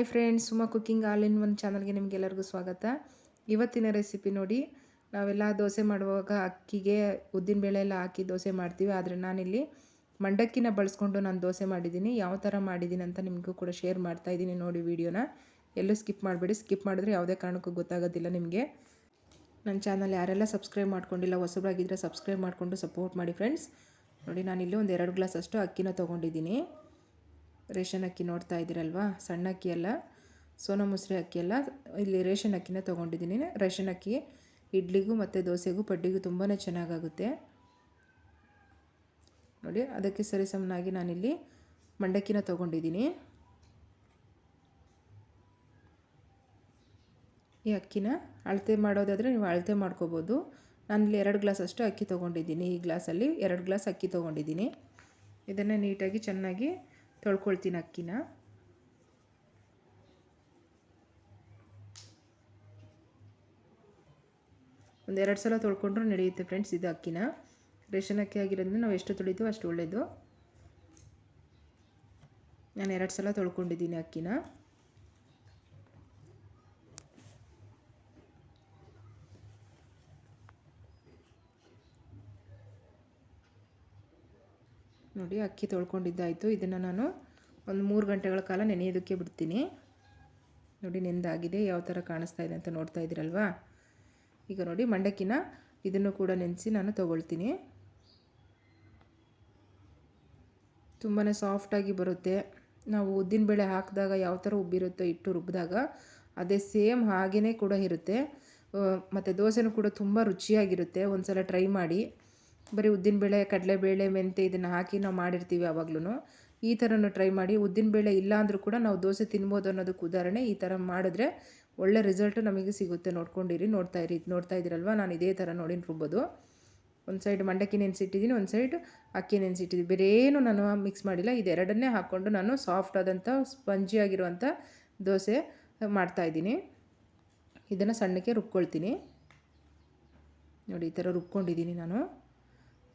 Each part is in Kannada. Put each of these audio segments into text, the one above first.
Hi friends, Suma cooking all in one ಚಾನಲ್ಗೆ ನಿಮಗೆಲ್ಲರಿಗೂ ಸ್ವಾಗತ. ಇವತ್ತಿನ ರೆಸಿಪಿ ನೋಡಿ, ನಾವೆಲ್ಲ ದೋಸೆ ಮಾಡುವಾಗ ಅಕ್ಕಿಗೆ ಉದ್ದಿನಬೇಳೆ ಎಲ್ಲ ಹಾಕಿ ದೋಸೆ ಮಾಡ್ತೀವಿ. ಆದರೆ ನಾನಿಲ್ಲಿ ಮಂಡಕ್ಕಿನ ಬಳಸ್ಕೊಂಡು ನಾನು ದೋಸೆ ಮಾಡಿದ್ದೀನಿ. ಯಾವ ಥರ ಮಾಡಿದ್ದೀನಿ ಅಂತ ನಿಮಗೂ ಕೂಡ ಶೇರ್ ಮಾಡ್ತಾ ಇದ್ದೀನಿ ನೋಡಿ ವಿಡಿಯೋನ. ಎಲ್ಲೂ ಸ್ಕಿಪ್ ಮಾಡಬೇಡಿ. ಸ್ಕಿಪ್ ಮಾಡಿದ್ರೆ ಯಾವುದೇ ಕಾರಣಕ್ಕೂ ಗೊತ್ತಾಗೋದಿಲ್ಲ ನಿಮಗೆ. ನನ್ನ ಚಾನಲ್ ಯಾರೆಲ್ಲ ಸಬ್ಸ್ಕ್ರೈಬ್ ಮಾಡ್ಕೊಂಡಿಲ್ಲ ಹೊಸಬರಾಗಿದ್ದರೆ ಸಬ್ಸ್ಕ್ರೈಬ್ ಮಾಡಿಕೊಂಡು ಸಪೋರ್ಟ್ ಮಾಡಿ ಫ್ರೆಂಡ್ಸ್ ನೋಡಿ, ನಾನಿಲ್ಲಿ ಒಂದು ಎರಡು ಗ್ಲಾಸ್ ಅಷ್ಟು ಅಕ್ಕಿನ ತೊಗೊಂಡಿದ್ದೀನಿ. ರೇಷನ್ ಅಕ್ಕಿ ನೋಡ್ತಾ ಇದ್ದೀರಲ್ವಾ? ಸಣ್ಣ ಅಕ್ಕಿ ಅಲ್ಲ, ಸೋನಾ ಮುಸ್ರಿ ಅಕ್ಕಿ ಅಲ್ಲ. ಇಲ್ಲಿ ರೇಷನ್ ಅಕ್ಕಿನ ತೊಗೊಂಡಿದ್ದೀನಿ. ರೇಷನ್ ಅಕ್ಕಿ ಇಡ್ಲಿಗೂ ಮತ್ತು ದೋಸೆಗೂ ಪಡ್ಡಿಗೂ ತುಂಬಾ ಚೆನ್ನಾಗಾಗುತ್ತೆ. ನೋಡಿ, ಅದಕ್ಕೆ ಸರಿಸಮನಾಗಿ ನಾನಿಲ್ಲಿ ಮಂಡಕ್ಕಿನ ತೊಗೊಂಡಿದ್ದೀನಿ. ಈ ಅಕ್ಕಿನ ಅಳತೆ ಮಾಡೋದಾದರೆ ನೀವು ಅಳತೆ ಮಾಡ್ಕೋಬೋದು. ನಾನಿಲ್ಲಿ ಎರಡು ಗ್ಲಾಸ್ ಅಷ್ಟು ಅಕ್ಕಿ ತೊಗೊಂಡಿದ್ದೀನಿ. ಈ ಗ್ಲಾಸಲ್ಲಿ ಎರಡು ಗ್ಲಾಸ್ ಅಕ್ಕಿ ತೊಗೊಂಡಿದ್ದೀನಿ. ಇದನ್ನು ನೀಟಾಗಿ ಚೆನ್ನಾಗಿ ತೊಳ್ಕೊಳ್ತೀನಿ ಅಕ್ಕಿನ. ಒಂದೆರಡು ಸಲ ತೊಳ್ಕೊಂಡ್ರೂ ನಡೆಯುತ್ತೆ ಫ್ರೆಂಡ್ಸ್ ಇದು ಅಕ್ಕಿನ. ರೇಷನ್ ಅಕ್ಕಿ ಆಗಿರೋದ್ರಿಂದ ನಾವು ಎಷ್ಟು ತೊಳಿತೀವೋ ಅಷ್ಟು ಒಳ್ಳೆಯದು ನಾನು ಎರಡು ಸಲ ತೊಳ್ಕೊಂಡಿದ್ದೀನಿ ಅಕ್ಕಿನ. ನೋಡಿ ಅಕ್ಕಿ ತೊಳ್ಕೊಂಡಿದ್ದಾಯಿತು. ಇದನ್ನು ನಾನು ಒಂದು ಮೂರು ಗಂಟೆಗಳ ಕಾಲ ನೆನೆಯೋದಕ್ಕೆ ಬಿಡ್ತೀನಿ. ನೋಡಿ ನೆಂದಾಗಿದೆ. ಯಾವ ಥರ ಕಾಣಿಸ್ತಾ ಇದೆ ಅಂತ ನೋಡ್ತಾ ಇದ್ದೀರಲ್ವಾ? ಈಗ ನೋಡಿ ಮಂಡಕ್ಕಿನ ಇದನ್ನು ಕೂಡ ನೆನೆಸಿ ನಾನು ತೊಗೊಳ್ತೀನಿ. ತುಂಬಾ ಸಾಫ್ಟಾಗಿ ಬರುತ್ತೆ. ನಾವು ಉದ್ದಿನಬೇಳೆ ಹಾಕಿದಾಗ ಯಾವ ಥರ ಉಬ್ಬಿರುತ್ತೋ ಇಟ್ಟು ರುಬ್ಬಿದಾಗ ಅದೇ ಸೇಮ್ ಹಾಗೆಯೇ ಕೂಡ ಇರುತ್ತೆ. ಮತ್ತು ದೋಸೆನೂ ಕೂಡ ತುಂಬ ರುಚಿಯಾಗಿರುತ್ತೆ. ಒಂದು ಸಲ ಟ್ರೈ ಮಾಡಿ. ಬರೀ ಕಡಲೆ ಕಡಲೆಬೇಳೆ ಮೆಂತೆ ಇದನ್ನು ಹಾಕಿ ನಾವು ಮಾಡಿರ್ತೀವಿ ಯಾವಾಗ್ಲೂ ಈ ಥರನೂ ಟ್ರೈ ಮಾಡಿ ಉದ್ದಿನಬೇಳೆ ಇಲ್ಲ ಅಂದರೂ ಕೂಡ ನಾವು ದೋಸೆ ತಿನ್ಬೋದು ಅನ್ನೋದಕ್ಕೆ ಉದಾಹರಣೆ ಈ ಥರ ಮಾಡಿದ್ರೆ ಒಳ್ಳೆ ರಿಸಲ್ಟು ನಮಗೆ ಸಿಗುತ್ತೆ. ನೋಡ್ಕೊಂಡಿರಿ, ನೋಡ್ತಾ ಇರಿ, ನೋಡ್ತಾ ಇದ್ದೀರಲ್ವ? ನಾನು ಇದೇ ಥರ ನೋಡಿ ರುಬ್ಬೋದು. ಒಂದು ಸೈಡ್ ಮಂಡಕ್ಕಿ ನೆನೆಸಿಟ್ಟಿದ್ದೀನಿ, ಒಂದು ಸೈಡ್ ಅಕ್ಕಿ ನೆನೆಸಿಟ್ಟಿದ್ದೀನಿ. ಏನು ನಾನು ಮಿಕ್ಸ್ ಮಾಡಿಲ್ಲ. ಇದೆರಡನ್ನೇ ಹಾಕ್ಕೊಂಡು ನಾನು ಸಾಫ್ಟ್ ಆದಂಥ ಸ್ಪಂಜಿ ಆಗಿರುವಂಥ ದೋಸೆ ಮಾಡ್ತಾಯಿದ್ದೀನಿ ಇದನ್ನು ಸಣ್ಣಕ್ಕೆ ರುಬ್ಕೊಳ್ತೀನಿ. ನೋಡಿ ಈ ಥರ ರುಬ್ಕೊಂಡಿದ್ದೀನಿ ನಾನು.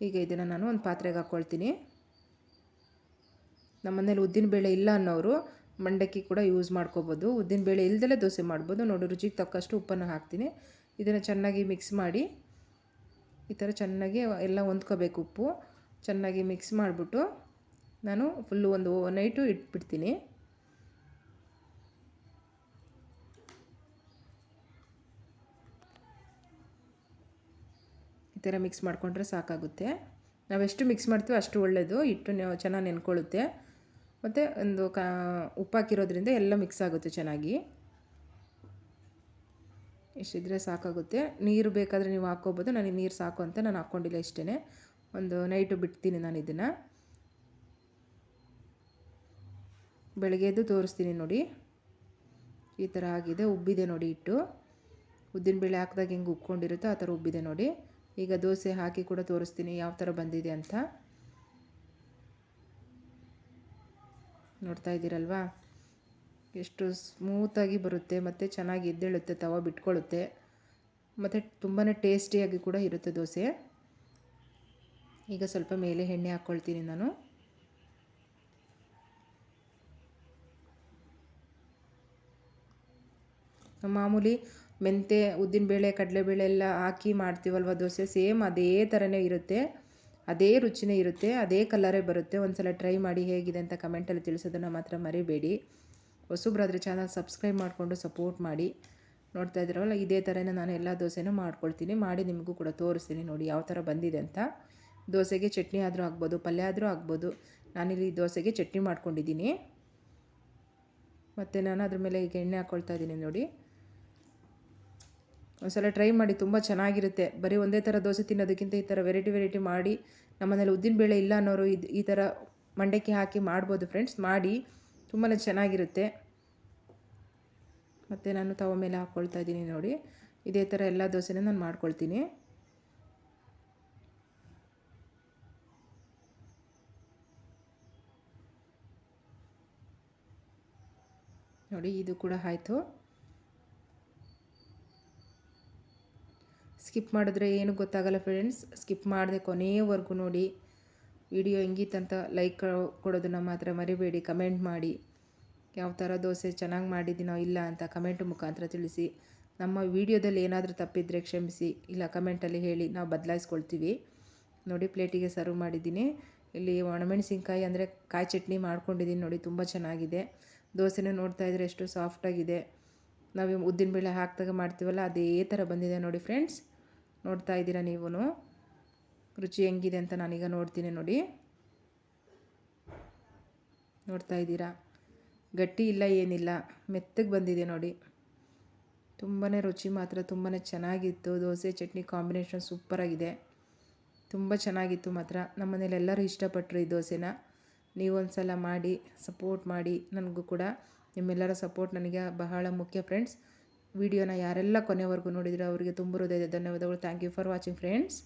ಈಗ ಇದನ್ನು ನಾನು ಒಂದು ಪಾತ್ರೆಗೆ ಹಾಕ್ಕೊಳ್ತೀನಿ ನಮ್ಮ ಮನೇಲಿ ಉದ್ದಿನಬೇಳೆ ಇಲ್ಲ ಅನ್ನೋರು ಮಂಡಕ್ಕಿ ಕೂಡ ಯೂಸ್ ಮಾಡ್ಕೋಬೋದು. ಉದ್ದಿನಬೇಳೆ ಇಲ್ದಲೇ ದೋಸೆ ಮಾಡ್ಬೋದು. ನೋಡಿ ರುಚಿಗೆ ತಕ್ಕಷ್ಟು ಉಪ್ಪನ್ನು ಹಾಕ್ತೀನಿ. ಇದನ್ನು ಚೆನ್ನಾಗಿ ಮಿಕ್ಸ್ ಮಾಡಿ ಈ ಥರ ಚೆನ್ನಾಗಿ ಎಲ್ಲ ಹೊಂದ್ಕೋಬೇಕು ಉಪ್ಪು. ಚೆನ್ನಾಗಿ ಮಿಕ್ಸ್ ಮಾಡಿಬಿಟ್ಟು ನಾನು ಫುಲ್ಲು ಒಂದು ನೈಟು ಇಟ್ಬಿಡ್ತೀನಿ. ಥರ ಮಿಕ್ಸ್ ಮಾಡಿಕೊಂಡ್ರೆ ಸಾಕಾಗುತ್ತೆ. ನಾವೆಷ್ಟು ಮಿಕ್ಸ್ ಮಾಡ್ತೀವೋ ಅಷ್ಟು ಒಳ್ಳೆಯದು ಹಿಟ್ಟು ಚೆನ್ನಾಗಿ ನೆನ್ಕೊಳ್ಳುತ್ತೆ. ಮತ್ತು ಒಂದು ಕಾ, ಉಪ್ಪಾಕಿರೋದ್ರಿಂದ ಎಲ್ಲ ಮಿಕ್ಸ್ ಆಗುತ್ತೆ ಚೆನ್ನಾಗಿ. ಇಷ್ಟಿದ್ರೆ ಸಾಕಾಗುತ್ತೆ. ನೀರು ಬೇಕಾದರೆ ನೀವು ಹಾಕ್ಕೋಬೋದು. ನನಗೆ ನೀರು ಸಾಕು ಅಂತ ನಾನು ಹಾಕ್ಕೊಂಡಿಲ್ಲ ಇಷ್ಟೇ ಒಂದು ನೈಟು ಬಿಡ್ತೀನಿ ನಾನು ಇದನ್ನು. ಬೆಳಗ್ಗೆದ್ದು ತೋರಿಸ್ತೀನಿ ನೋಡಿ. ಈ ಥರ ಆಗಿದೆ. ಉಬ್ಬಿದೆ ನೋಡಿ ಹಿಟ್ಟು. ಉದ್ದಿನಬೇಳೆ ಹಾಕಿದಾಗ ಹೆಂಗೆ ಉಕ್ಕೊಂಡಿರುತ್ತೋ ಆ ಥರ ಉಬ್ಬಿದೆ ನೋಡಿ. ಈಗ ದೋಸೆ ಹಾಕಿ ಕೂಡ ತೋರಿಸ್ತೀನಿ ಯಾವ ಥರ ಬಂದಿದೆ ಅಂತ. ನೋಡ್ತಾ ಇದ್ದೀರಲ್ವಾ? ಎಷ್ಟು ಸ್ಮೂತಾಗಿ ಬರುತ್ತೆ, ಮತ್ತು ಚೆನ್ನಾಗಿ ಎದ್ದೇಳುತ್ತೆ, ತವ ಬಿಟ್ಕೊಳ್ಳುತ್ತೆ, ಮತ್ತು ತುಂಬಾ ಟೇಸ್ಟಿಯಾಗಿ ಕೂಡ ಇರುತ್ತೆ ದೋಸೆ. ಈಗ ಸ್ವಲ್ಪ ಮೇಲೆ ಎಣ್ಣೆ ಹಾಕ್ಕೊಳ್ತೀನಿ ನಾನು. ಮಾಮೂಲಿ ಮೆಂತೆ, ಉದ್ದಿನಬೇಳೆ, ಕಡಲೆಬೇಳೆ ಎಲ್ಲ ಹಾಕಿ ಮಾಡ್ತೀವಲ್ವ ದೋಸೆ? ಸೇಮ್ ಅದೇ ಥರನೇ ಇರುತ್ತೆ. ಅದೇ ರುಚಿನೇ ಇರುತ್ತೆ. ಅದೇ ಕಲರೇ ಬರುತ್ತೆ. ಒಂದು ಸಲ ಟ್ರೈ ಮಾಡಿ ಹೇಗಿದೆ ಅಂತ ಕಮೆಂಟಲ್ಲಿ ತಿಳಿಸೋದನ್ನು ಮಾತ್ರ ಮರಿಬೇಡಿ. ಹೊಸಬ್ರಾದರೆ ಚಾನಲ್ ಸಬ್ಸ್ಕ್ರೈಬ್ ಮಾಡಿಕೊಂಡು ಸಪೋರ್ಟ್ ಮಾಡಿ. ನೋಡ್ತಾ ಇದ್ದೀರಲ್ಲ ಇದೇ ಥರನೇ ನಾನು ಎಲ್ಲ ದೋಸೆನೂ ಮಾಡ್ಕೊಳ್ತೀನಿ. ಮಾಡಿ ನಿಮಗೂ ಕೂಡ ತೋರಿಸ್ತೀನಿ ನೋಡಿ ಯಾವ ಥರ ಬಂದಿದೆ ಅಂತ. ದೋಸೆಗೆ ಚಟ್ನಿ ಆದರೂ ಆಗ್ಬೋದು, ಪಲ್ಯ ಆದರೂ ಆಗ್ಬೋದು. ನಾನಿಲ್ಲಿ ದೋಸೆಗೆ ಚಟ್ನಿ ಮಾಡ್ಕೊಂಡಿದ್ದೀನಿ. ಮತ್ತು ನಾನು ಅದ್ರ ಮೇಲೆ ಈಗ ಎಣ್ಣೆ ಹಾಕ್ಕೊಳ್ತಾ ಇದ್ದೀನಿ ನೋಡಿ. ಒಂದ್ಸಲ ಟ್ರೈ ಮಾಡಿ ತುಂಬ ಚೆನ್ನಾಗಿರುತ್ತೆ. ಬರೀ ಒಂದೇ ಥರ ದೋಸೆ ತಿನ್ನೋದಕ್ಕಿಂತ ಈ ಥರ ವೆರೈಟಿ ವೆರೈಟಿ ಮಾಡಿ ನಮ್ಮನೇಲಿ ಉದ್ದಿನಬೇಳೆ ಇಲ್ಲ ಅನ್ನೋರು ಇದು ಈ ಥರ ಮಂಡಕ್ಕಿ ಹಾಕಿ ಮಾಡ್ಬೋದು ಫ್ರೆಂಡ್ಸ್ ಮಾಡಿ ತುಂಬಾ ಚೆನ್ನಾಗಿರುತ್ತೆ. ಮತ್ತು ನಾನು ತವ ಮೇಲೆ ಹಾಕ್ಕೊಳ್ತಾ ಇದ್ದೀನಿ ನೋಡಿ. ಇದೇ ಥರ ಎಲ್ಲ ದೋಸೆನ ನಾನು ಮಾಡ್ಕೊಳ್ತೀನಿ. ನೋಡಿ, ಇದು ಕೂಡ ಆಯಿತು. ಸ್ಕಿಪ್ ಮಾಡಿದ್ರೆ ಏನು ಗೊತ್ತಾಗಲ್ಲ ಫ್ರೆಂಡ್ಸ್ ಸ್ಕಿಪ್ ಮಾಡಿದೆ ಕೊನೆಯವರೆಗೂ ನೋಡಿ. ವಿಡಿಯೋ ಹೆಂಗಿತ್ತಂತ ಲೈಕ್ ಕೊಡೋದನ್ನು ಮಾತ್ರ ಮರಿಬೇಡಿ. ಕಮೆಂಟ್ ಮಾಡಿ. ಯಾವ ಥರ ದೋಸೆ ಚೆನ್ನಾಗಿ ಮಾಡಿದ್ದೀನೋ ಇಲ್ಲ ಅಂತ ಕಮೆಂಟ್ ಮುಖಾಂತರ ತಿಳಿಸಿ. ನಮ್ಮ ವಿಡಿಯೋದಲ್ಲಿ ಏನಾದರೂ ತಪ್ಪಿದರೆ ಕ್ಷಮಿಸಿ. ಇಲ್ಲ ಕಮೆಂಟಲ್ಲಿ ಹೇಳಿ. ನಾವು ಬದಲಾಯಿಸ್ಕೊಳ್ತೀವಿ. ನೋಡಿ ಪ್ಲೇಟಿಗೆ ಸರ್ವ್ ಮಾಡಿದ್ದೀನಿ. ಇಲ್ಲಿ ಒಣಮೆಣಸಿನ್ಕಾಯಿ ಅಂದರೆ ಕಾಯಿ ಚಟ್ನಿ ಮಾಡ್ಕೊಂಡಿದ್ದೀನಿ ನೋಡಿ, ತುಂಬ ಚೆನ್ನಾಗಿದೆ. ದೋಸೆನೂ ನೋಡ್ತಾ ಇದ್ರೆ ಎಷ್ಟು ಸಾಫ್ಟಾಗಿದೆ ನಾವು ಉದ್ದಿನಬೇಳೆ ಹಾಕಿದಾಗ ಮಾಡ್ತೀವಲ್ಲ, ಅದೇ ಥರ ಬಂದಿದೆ ನೋಡಿ ಫ್ರೆಂಡ್ಸ್ ನೋಡ್ತಾ ಇದ್ದೀರಾ ನೀವು ರುಚಿ ಹೆಂಗಿದೆ ಅಂತ ನಾನೀಗ ನೋಡ್ತೀನಿ ನೋಡಿ. ನೋಡ್ತಾ ಇದ್ದೀರಾ? ಗಟ್ಟಿ ಇಲ್ಲ, ಏನಿಲ್ಲ. ಮೆತ್ತಗೆ ಬಂದಿದೆ ನೋಡಿ. ತುಂಬಾ ರುಚಿ ಮಾತ್ರ ತುಂಬಾ ಚೆನ್ನಾಗಿತ್ತು. ದೋಸೆ, ಚಟ್ನಿ ಕಾಂಬಿನೇಷನ್ ಸೂಪರಾಗಿದೆ. ತುಂಬ ಚೆನ್ನಾಗಿತ್ತು ಮಾತ್ರ. ನಮ್ಮ ಮನೇಲಿ ಎಲ್ಲರೂ ಇಷ್ಟಪಟ್ಟರು ಈ ದೋಸೆನ. ನೀವೊಂದು ಸಲ ಮಾಡಿ, ಸಪೋರ್ಟ್ ಮಾಡಿ. ನನಗೂ ಕೂಡ. ನಿಮ್ಮೆಲ್ಲರ ಸಪೋರ್ಟ್ ನನಗೆ ಬಹಳ ಮುಖ್ಯ ಫ್ರೆಂಡ್ಸ್. ವಿಡಿಯೋನ ಯಾರೆಲ್ಲ ಕೊನೆವರೆಗೂ ನೋಡಿದರೆ ಅವರಿಗೆ ತುಂಬ ಹೃದಯದ ಧನ್ಯವಾದಗಳು. Thank you for watching friends